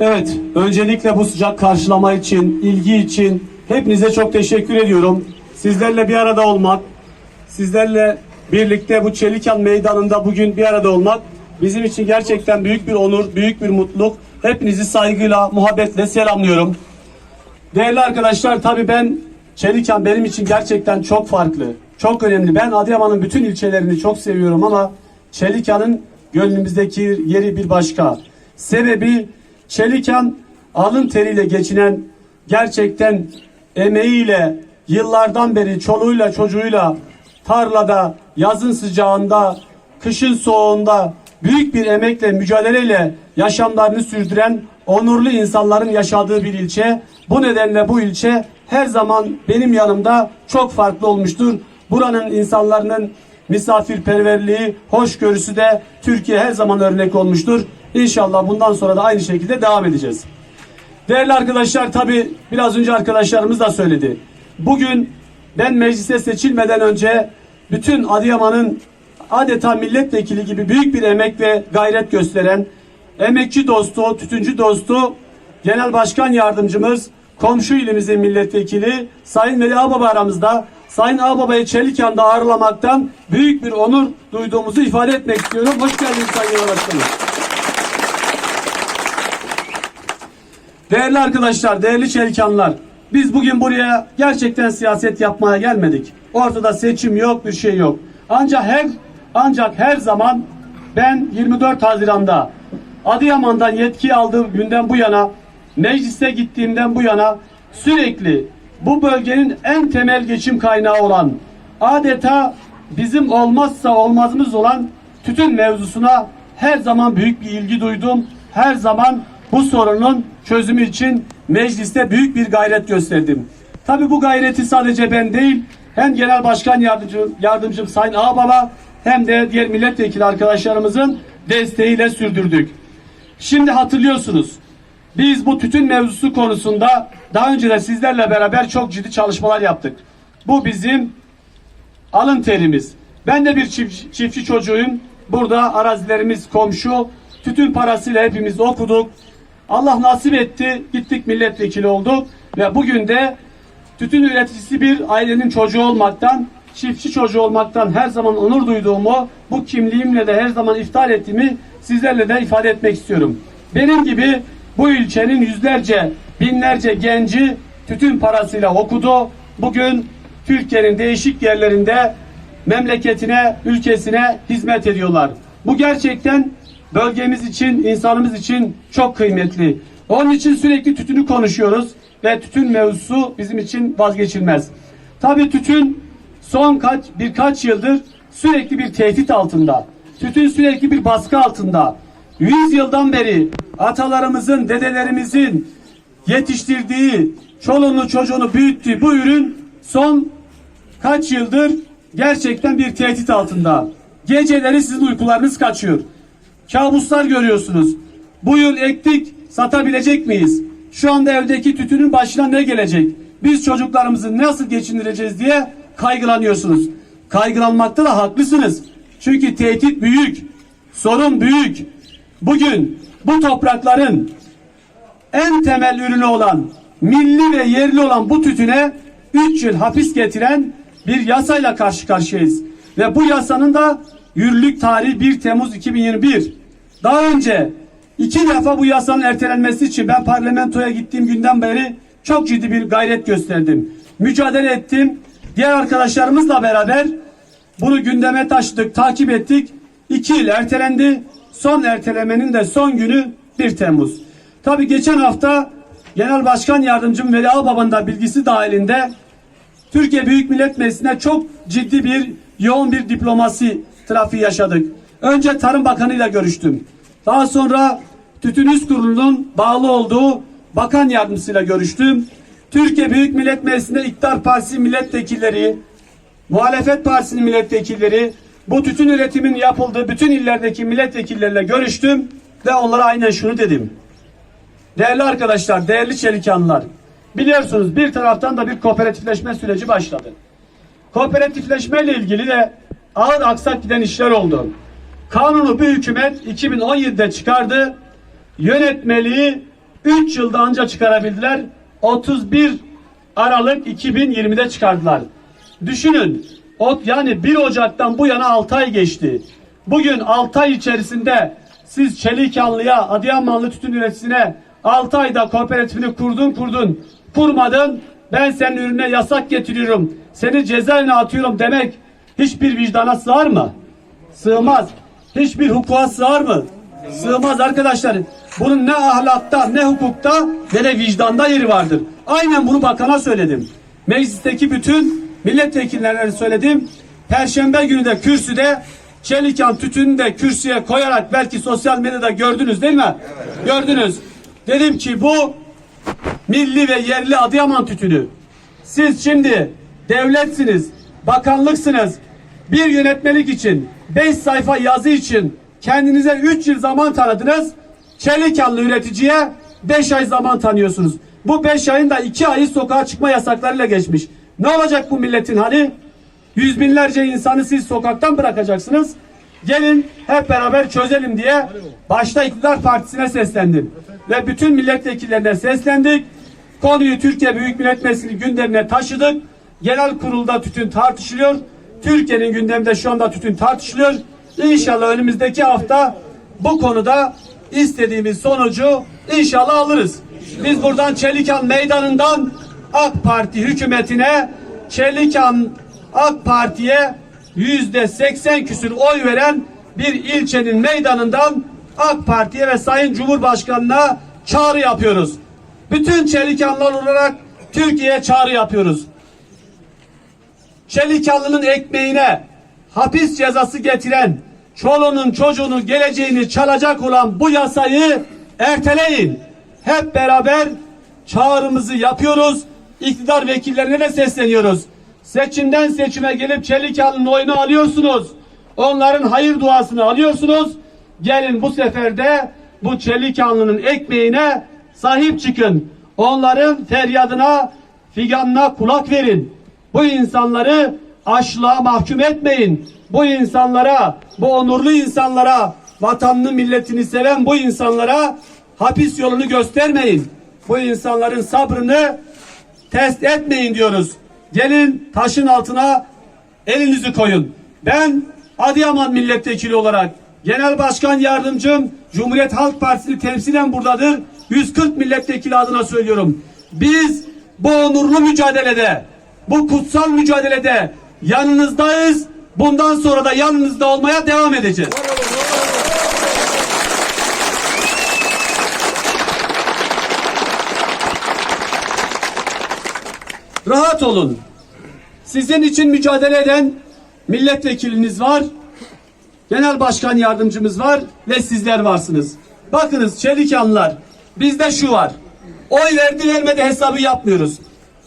Evet, öncelikle bu sıcak karşılama için, ilgi için hepinize çok teşekkür ediyorum. Sizlerle bir arada olmak, sizlerle birlikte bu Çelikan Meydanı'nda bugün bir arada olmak bizim için gerçekten büyük bir onur, büyük bir mutluluk. Hepinizi saygıyla, muhabbetle selamlıyorum. Değerli arkadaşlar tabii ben Çelikan benim için gerçekten çok farklı. Çok önemli. Ben Adıyaman'ın bütün ilçelerini çok seviyorum ama Çelikan'ın gönlümüzdeki yeri bir başka. Sebebi Çelikan alın teriyle geçinen gerçekten emeğiyle yıllardan beri çoluğuyla çocuğuyla tarlada yazın sıcağında kışın soğuğunda büyük bir emekle mücadeleyle yaşamlarını sürdüren onurlu insanların yaşadığı bir ilçe. Bu nedenle bu ilçe her zaman benim yanımda çok farklı olmuştur. Buranın insanların misafirperverliği, hoşgörüsü de Türkiye her zaman örnek olmuştur. İnşallah bundan sonra da aynı şekilde devam edeceğiz. Değerli arkadaşlar tabi biraz önce arkadaşlarımız da söyledi. Bugün ben meclise seçilmeden önce bütün Adıyaman'ın adeta milletvekili gibi büyük bir emek ve gayret gösteren emekçi dostu, tütüncü dostu Genel Başkan Yardımcımız, komşu ilimizin milletvekili Sayın Veli Ağbaba aramızda. Sayın Ağbaba'yı Çelikan'da ağırlamaktan büyük bir onur duyduğumuzu ifade etmek istiyorum. Hoş geldiniz Sayın Başkanım. Değerli arkadaşlar, değerli çelikanlar, biz bugün buraya gerçekten siyaset yapmaya gelmedik. Ortada seçim yok, bir şey yok. Ancak her ancak her zaman ben 24 Haziran'da Adıyaman'dan yetki aldığım günden bu yana, meclise gittiğimden bu yana sürekli bu bölgenin en temel geçim kaynağı olan adeta bizim olmazsa olmazımız olan tütün mevzusuna her zaman büyük bir ilgi duydum. Her zaman bu sorunun çözümü için mecliste büyük bir gayret gösterdim. Tabi bu gayreti sadece ben değil, hem Genel Başkan Yardımcım, Yardımcım Sayın Ağbaba hem de diğer milletvekili arkadaşlarımızın desteğiyle sürdürdük. Şimdi hatırlıyorsunuz. Biz bu tütün mevzusu konusunda daha önce de sizlerle beraber çok ciddi çalışmalar yaptık. Bu bizim alın terimiz. Ben de bir çift- çiftçi çocuğuyum. Burada arazilerimiz komşu. Tütün parasıyla hepimiz okuduk. Allah nasip etti. Gittik milletvekili olduk. Ve bugün de tütün üreticisi bir ailenin çocuğu olmaktan, çiftçi çocuğu olmaktan her zaman onur duyduğumu, bu kimliğimle de her zaman iftihar ettiğimi sizlerle de ifade etmek istiyorum. Benim gibi bu ilçenin yüzlerce, binlerce genci tütün parasıyla okudu. Bugün Türkiye'nin değişik yerlerinde memleketine, ülkesine hizmet ediyorlar. Bu gerçekten bölgemiz için, insanımız için çok kıymetli. Onun için sürekli tütünü konuşuyoruz ve tütün mevzusu bizim için vazgeçilmez. Tabii tütün son kaç birkaç yıldır sürekli bir tehdit altında. Tütün sürekli bir baskı altında. 100 yıldan beri atalarımızın, dedelerimizin yetiştirdiği, çoluğunu çocuğunu büyüttüğü bu ürün son kaç yıldır gerçekten bir tehdit altında. Geceleri sizin uykularınız kaçıyor. Kabuslar görüyorsunuz. Bu yıl ektik, satabilecek miyiz? Şu anda evdeki tütünün başına ne gelecek? Biz çocuklarımızı nasıl geçindireceğiz diye kaygılanıyorsunuz. Kaygılanmakta da haklısınız. Çünkü tehdit büyük, sorun büyük. Bugün bu toprakların en temel ürünü olan milli ve yerli olan bu tütüne 3 yıl hapis getiren bir yasayla karşı karşıyayız. Ve bu yasanın da yürürlük tarihi 1 Temmuz 2021. Daha önce iki defa bu yasanın ertelenmesi için ben parlamentoya gittiğim günden beri çok ciddi bir gayret gösterdim. Mücadele ettim. Diğer arkadaşlarımızla beraber bunu gündeme taşıdık, takip ettik. İki yıl ertelendi. Son ertelemenin de son günü 1 Temmuz. Tabi geçen hafta Genel Başkan Yardımcım Veli Ağbaba'nın da bilgisi dahilinde Türkiye Büyük Millet Meclisi'ne çok ciddi bir yoğun bir diplomasi trafiği yaşadık. Önce Tarım Bakanı ile görüştüm. Daha sonra Tütün Üst Kurulu'nun bağlı olduğu bakan yardımcısıyla görüştüm. Türkiye Büyük Millet Meclisi'nde İktidar Partisi milletvekilleri, muhalefet partisinin milletvekilleri, bu tütün üretimin yapıldığı bütün illerdeki milletvekilleriyle görüştüm ve onlara aynen şunu dedim. Değerli arkadaşlar, değerli çelikanlar, biliyorsunuz bir taraftan da bir kooperatifleşme süreci başladı. Kooperatifleşme ile ilgili de ağır aksak giden işler oldu. Kanunu bu hükümet 2017'de çıkardı. Yönetmeliği 3 yılda anca çıkarabildiler. 31 Aralık 2020'de çıkardılar. Düşünün. O, yani 1 Ocak'tan bu yana 6 ay geçti. Bugün 6 ay içerisinde siz Çelikanlı'ya, Adıyamanlı tütün üreticisine 6 ayda kooperatifini kurdun kurdun, kurmadın. Ben senin ürüne yasak getiriyorum, seni cezaevine atıyorum demek hiçbir vicdana sığar mı? Sığmaz. Hiçbir hukuka sığar mı? Sığmaz arkadaşlar. Bunun ne ahlakta, ne hukukta, ne de vicdanda yeri vardır. Aynen bunu bakana söyledim. Meclisteki bütün milletvekillerine söyledim. Perşembe günü de kürsüde Çelikan tütünü de kürsüye koyarak belki sosyal medyada gördünüz değil mi? Gördünüz. Dedim ki bu milli ve yerli Adıyaman tütünü. Siz şimdi devletsiniz, bakanlıksınız. Bir yönetmelik için, beş sayfa yazı için kendinize üç yıl zaman tanıdınız. Çelikanlı üreticiye beş ay zaman tanıyorsunuz. Bu beş ayın da iki ayı sokağa çıkma yasaklarıyla geçmiş. Ne olacak bu milletin hali? Yüz binlerce insanı siz sokaktan bırakacaksınız. Gelin hep beraber çözelim diye başta iktidar partisine seslendim. Ve bütün milletvekillerine seslendik. Konuyu Türkiye Büyük Millet Meclisi gündemine taşıdık. Genel kurulda tütün tartışılıyor. Türkiye'nin gündeminde şu anda tütün tartışılıyor. İnşallah önümüzdeki hafta bu konuda istediğimiz sonucu inşallah alırız. Biz buradan Çelikan Meydanı'ndan AK Parti hükümetine Çelikan AK Parti'ye yüzde seksen küsür oy veren bir ilçenin meydanından AK Parti'ye ve Sayın Cumhurbaşkanı'na çağrı yapıyoruz. Bütün Çelikanlılar olarak Türkiye'ye çağrı yapıyoruz. Çelikanlı'nın ekmeğine hapis cezası getiren, çoluğunun çocuğunun geleceğini çalacak olan bu yasayı erteleyin. Hep beraber çağrımızı yapıyoruz. İktidar vekillerine de sesleniyoruz. Seçimden seçime gelip Çelikanlı'nın oyunu alıyorsunuz. Onların hayır duasını alıyorsunuz. Gelin bu sefer de bu Çelikanlı'nın ekmeğine sahip çıkın. Onların feryadına, figanına kulak verin. Bu insanları açlığa mahkum etmeyin. Bu insanlara, bu onurlu insanlara, vatanını milletini seven bu insanlara hapis yolunu göstermeyin. Bu insanların sabrını test etmeyin diyoruz. Gelin taşın altına elinizi koyun. Ben Adıyaman milletvekili olarak Genel Başkan Yardımcım Cumhuriyet Halk Partisi'ni temsilen buradadır. 140 milletvekili adına söylüyorum. Biz bu onurlu mücadelede, bu kutsal mücadelede yanınızdayız. Bundan sonra da yanınızda olmaya devam edeceğiz. Rahat olun. Sizin için mücadele eden milletvekiliniz var. Genel başkan yardımcımız var ve sizler varsınız. Bakınız Çelikanlılar bizde şu var. Oy verdi vermedi hesabı yapmıyoruz.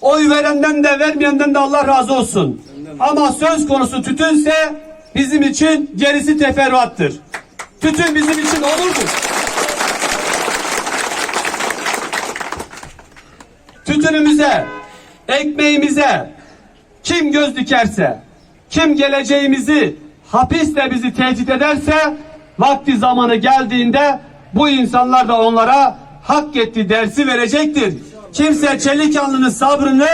Oy verenden de vermeyenden de Allah razı olsun. Ama söz konusu tütünse bizim için gerisi teferruattır. Tütün bizim için onurdur. Tütünümüze, ekmeğimize kim göz dikerse, kim geleceğimizi hapisle bizi tehdit ederse vakti zamanı geldiğinde bu insanlar da onlara hak etti dersi verecektir. Kimse Çelikanlı'nın sabrını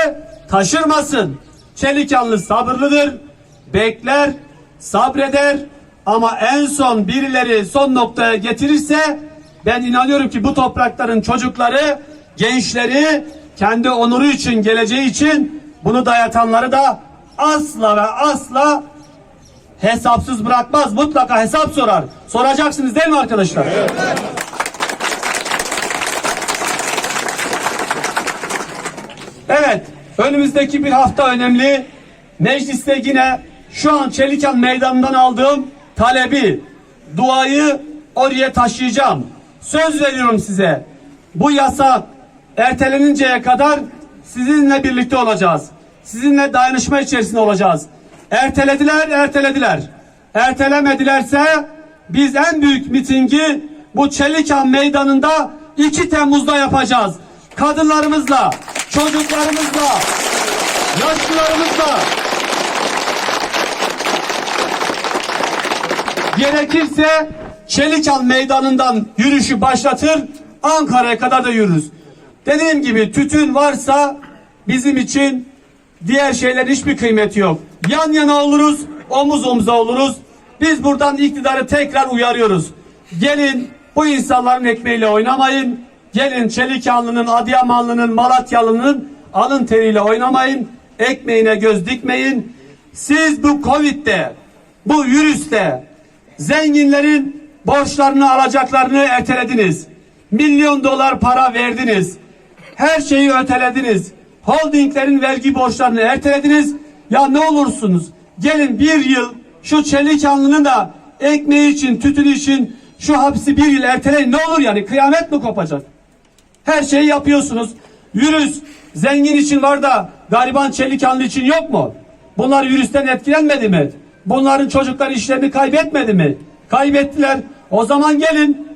taşırmasın. Çelikanlı sabırlıdır, bekler, sabreder ama en son birileri son noktaya getirirse ben inanıyorum ki bu toprakların çocukları, gençleri kendi onuru için, geleceği için bunu dayatanları da asla ve asla hesapsız bırakmaz. Mutlaka hesap sorar. Soracaksınız değil mi arkadaşlar? Evet. Önümüzdeki bir hafta önemli. Mecliste yine şu an Çelikan Meydanı'ndan aldığım talebi, duayı oraya taşıyacağım. Söz veriyorum size. Bu yasak erteleninceye kadar sizinle birlikte olacağız. Sizinle dayanışma içerisinde olacağız. Ertelediler, ertelediler. Ertelemedilerse biz en büyük mitingi bu Çelikan Meydanı'nda 2 Temmuz'da yapacağız. Kadınlarımızla, çocuklarımızla, yaşlılarımızla gerekirse Çelikan Meydanı'ndan yürüyüşü başlatır. Ankara'ya kadar da yürürüz. Dediğim gibi tütün varsa bizim için diğer şeylerin hiçbir kıymeti yok. Yan yana oluruz, omuz omuza oluruz. Biz buradan iktidarı tekrar uyarıyoruz. Gelin bu insanların ekmeğiyle oynamayın. Gelin Çelikanlı'nın, Adıyamanlı'nın, Malatyalı'nın alın teriyle oynamayın. Ekmeğine göz dikmeyin. Siz bu Covid'de, bu virüste zenginlerin borçlarını alacaklarını ertelediniz. Milyon dolar para verdiniz. Her şeyi ötelediniz. Holdinglerin vergi borçlarını ertelediniz. Ya ne olursunuz gelin bir yıl şu Çelikanlı'nın da ekmeği için, tütün için şu hapsi bir yıl erteleyin. Ne olur yani kıyamet mi kopacak? Her şeyi yapıyorsunuz. Virüs zengin için var da gariban Çelikanlı için yok mu? Bunlar virüsten etkilenmedi mi? Bunların çocukları işlerini kaybetmedi mi? Kaybettiler. O zaman gelin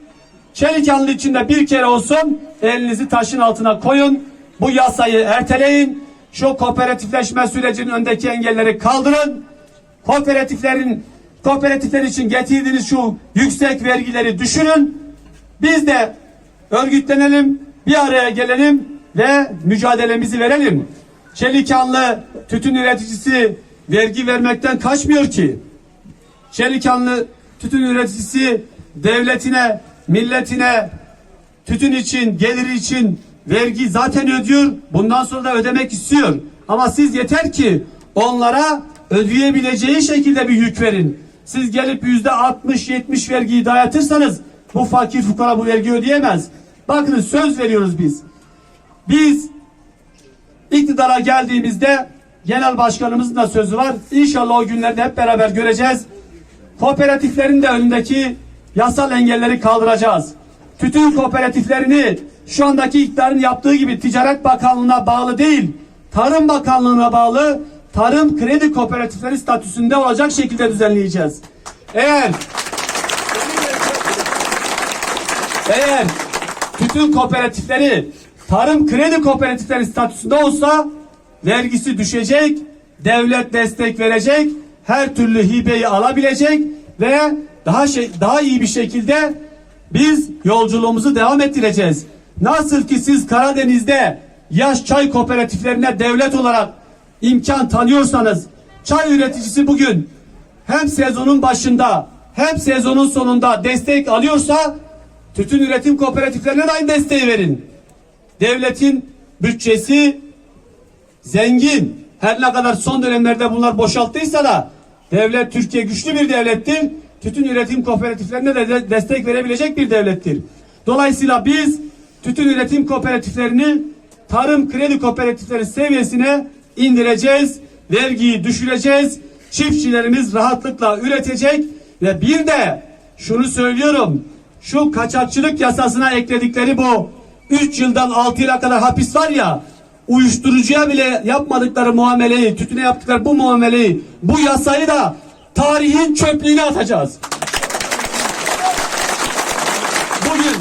Çelikanlı içinde bir kere olsun elinizi taşın altına koyun. Bu yasayı erteleyin. Şu kooperatifleşme sürecinin öndeki engelleri kaldırın. Kooperatiflerin kooperatifler için getirdiğiniz şu yüksek vergileri düşürün. Biz de örgütlenelim, bir araya gelelim ve mücadelemizi verelim. Çelikanlı tütün üreticisi vergi vermekten kaçmıyor ki. Çelikanlı tütün üreticisi devletine, milletine tütün için, geliri için vergi zaten ödüyor. Bundan sonra da ödemek istiyor. Ama siz yeter ki onlara ödeyebileceği şekilde bir yük verin. Siz gelip yüzde 60-70 vergiyi dayatırsanız bu fakir fukara bu vergi ödeyemez. Bakın söz veriyoruz biz. Biz iktidara geldiğimizde genel başkanımızın da sözü var. İnşallah o günlerde hep beraber göreceğiz. Kooperatiflerin de önündeki yasal engelleri kaldıracağız. Tütün kooperatiflerini şu andaki iktidarın yaptığı gibi Ticaret Bakanlığı'na bağlı değil, Tarım Bakanlığı'na bağlı tarım kredi kooperatifleri statüsünde olacak şekilde düzenleyeceğiz. Eğer eğer tütün kooperatifleri tarım kredi kooperatifleri statüsünde olsa vergisi düşecek, devlet destek verecek, her türlü hibeyi alabilecek ve daha şey daha iyi bir şekilde biz yolculuğumuzu devam ettireceğiz. Nasıl ki siz Karadeniz'de yaş çay kooperatiflerine devlet olarak imkan tanıyorsanız çay üreticisi bugün hem sezonun başında hem sezonun sonunda destek alıyorsa tütün üretim kooperatiflerine de aynı desteği verin. Devletin bütçesi zengin. Her ne kadar son dönemlerde bunlar boşalttıysa da devlet Türkiye güçlü bir devlettir. Tütün üretim kooperatiflerine de, de destek verebilecek bir devlettir. Dolayısıyla biz tütün üretim kooperatiflerini tarım kredi kooperatifleri seviyesine indireceğiz. Vergiyi düşüreceğiz. Çiftçilerimiz rahatlıkla üretecek ve bir de şunu söylüyorum. Şu kaçakçılık yasasına ekledikleri bu 3 yıldan 6 yıla kadar hapis var ya uyuşturucuya bile yapmadıkları muameleyi, tütüne yaptıkları bu muameleyi, bu yasayı da tarihin çöplüğüne atacağız. Bugün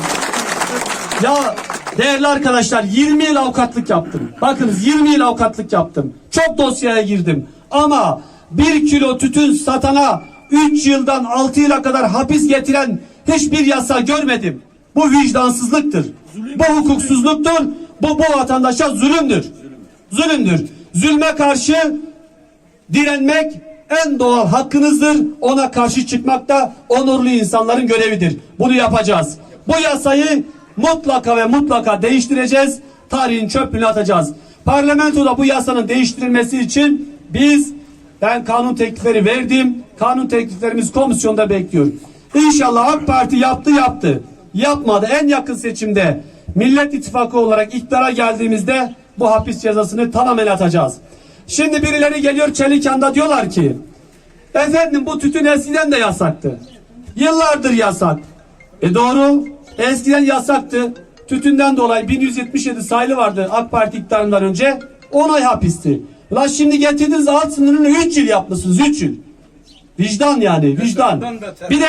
ya değerli arkadaşlar 20 yıl avukatlık yaptım. Bakınız 20 yıl avukatlık yaptım. Çok dosyaya girdim. Ama bir kilo tütün satana 3 yıldan 6 yıla kadar hapis getiren hiçbir yasa görmedim. Bu vicdansızlıktır. Bu hukuksuzluktur. Bu bu vatandaşa zulümdür. Zulümdür. Zulme karşı direnmek en doğal hakkınızdır. Ona karşı çıkmak da onurlu insanların görevidir. Bunu yapacağız. Bu yasayı mutlaka ve mutlaka değiştireceğiz. Tarihin çöplüğüne atacağız. Parlamentoda bu yasanın değiştirilmesi için biz ben kanun teklifleri verdim. Kanun tekliflerimiz komisyonda bekliyor. İnşallah AK Parti yaptı yaptı. Yapmadı. En yakın seçimde Millet İttifakı olarak iktidara geldiğimizde bu hapis cezasını tamamen atacağız. Şimdi birileri geliyor Çelikan'da diyorlar ki efendim bu tütün eskiden de yasaktı. Yıllardır yasak. E doğru. Eskiden yasaktı. Tütünden dolayı 1177 sayılı vardı AK Parti iktidarından önce. 10 ay hapisti. Ulan şimdi getirdiniz alt sınırını 3 yıl yapmışsınız 3 yıl. Vicdan yani vicdan. Bir de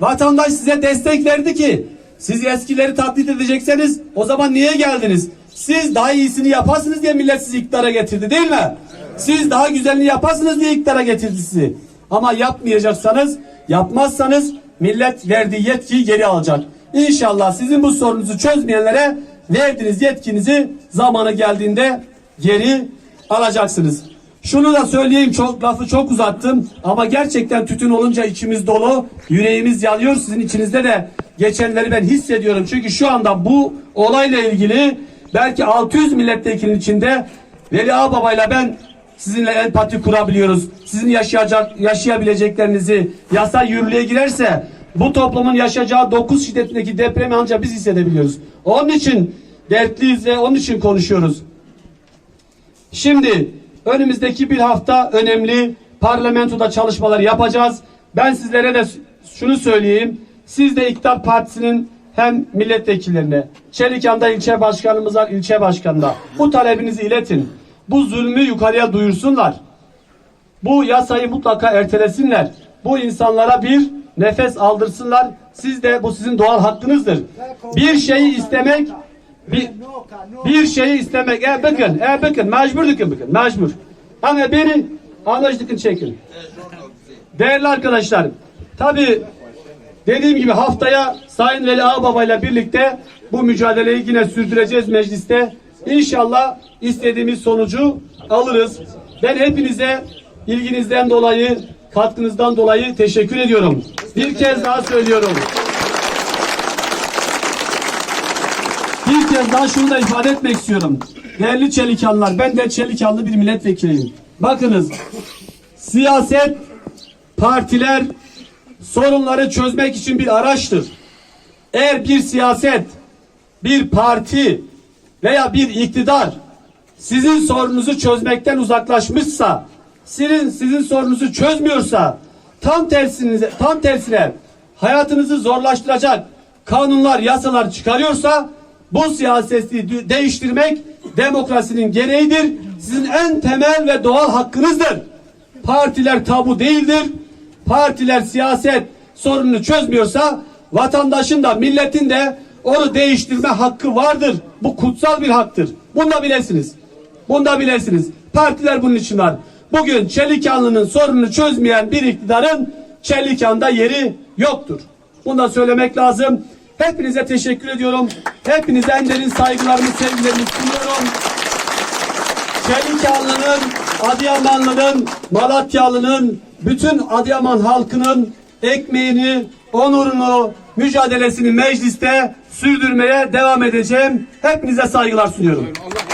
vatandaş size destek verdi ki siz eskileri taklit edecekseniz o zaman niye geldiniz? Siz daha iyisini yaparsınız diye millet sizi iktidara getirdi değil mi? Siz daha güzelini yaparsınız diye iktidara getirdi sizi. Ama yapmayacaksanız, yapmazsanız millet verdiği yetkiyi geri alacak. İnşallah sizin bu sorunuzu çözmeyenlere verdiğiniz yetkinizi zamanı geldiğinde geri alacaksınız. Şunu da söyleyeyim çok lafı çok uzattım ama gerçekten tütün olunca içimiz dolu, yüreğimiz yanıyor. Sizin içinizde de geçenleri ben hissediyorum. Çünkü şu anda bu olayla ilgili belki 600 milletvekilinin içinde Veli Ağbaba'yla ben sizinle empati kurabiliyoruz. Sizin yaşayacak yaşayabileceklerinizi yasa yürürlüğe girerse bu toplumun yaşayacağı 9 şiddetindeki depremi ancak biz hissedebiliyoruz. Onun için dertliyiz ve onun için konuşuyoruz. Şimdi önümüzdeki bir hafta önemli parlamentoda çalışmalar yapacağız. Ben sizlere de şunu söyleyeyim. Siz de İktidar Partisi'nin hem milletvekillerine, Çelikan'da ilçe başkanımız var, ilçe başkanında. Bu talebinizi iletin. Bu zulmü yukarıya duyursunlar. Bu yasayı mutlaka ertelesinler. Bu insanlara bir nefes aldırsınlar. Siz de bu sizin doğal hakkınızdır. Bir şeyi istemek bir, bir şeyi istemek. E bakın, e bakın, mecbur bakın, bakın, mecbur. Ama beni anlaştıkın çekin. Değerli arkadaşlar, tabi dediğim gibi haftaya Sayın Veli Ağbaba ile birlikte bu mücadeleyi yine sürdüreceğiz mecliste. İnşallah istediğimiz sonucu alırız. Ben hepinize ilginizden dolayı, katkınızdan dolayı teşekkür ediyorum. Bir kez daha söylüyorum. Bir kez daha şunu da ifade etmek istiyorum. Değerli Çelikanlar, ben de Çelikanlı bir milletvekiliyim. Bakınız, siyaset, partiler sorunları çözmek için bir araçtır. Eğer bir siyaset, bir parti veya bir iktidar sizin sorununuzu çözmekten uzaklaşmışsa, sizin sizin sorununuzu çözmüyorsa, tam tersine tam tersine hayatınızı zorlaştıracak kanunlar, yasalar çıkarıyorsa bu siyaseti değiştirmek demokrasinin gereğidir. Sizin en temel ve doğal hakkınızdır. Partiler tabu değildir. Partiler siyaset sorununu çözmüyorsa vatandaşın da milletin de onu değiştirme hakkı vardır. Bu kutsal bir haktır. Bunu da bilesiniz. Bunu da bilesiniz. Partiler bunun için var. Bugün Çelikanlı'nın sorununu çözmeyen bir iktidarın Çelikan'da yeri yoktur. Bunu da söylemek lazım. Hepinize teşekkür ediyorum. Hepinize en derin saygılarımı, sevgilerimi sunuyorum. Çelikanlı'nın, Adıyamanlı'nın, Malatyalı'nın, bütün Adıyaman halkının ekmeğini, onurunu, mücadelesini mecliste sürdürmeye devam edeceğim. Hepinize saygılar sunuyorum. Allah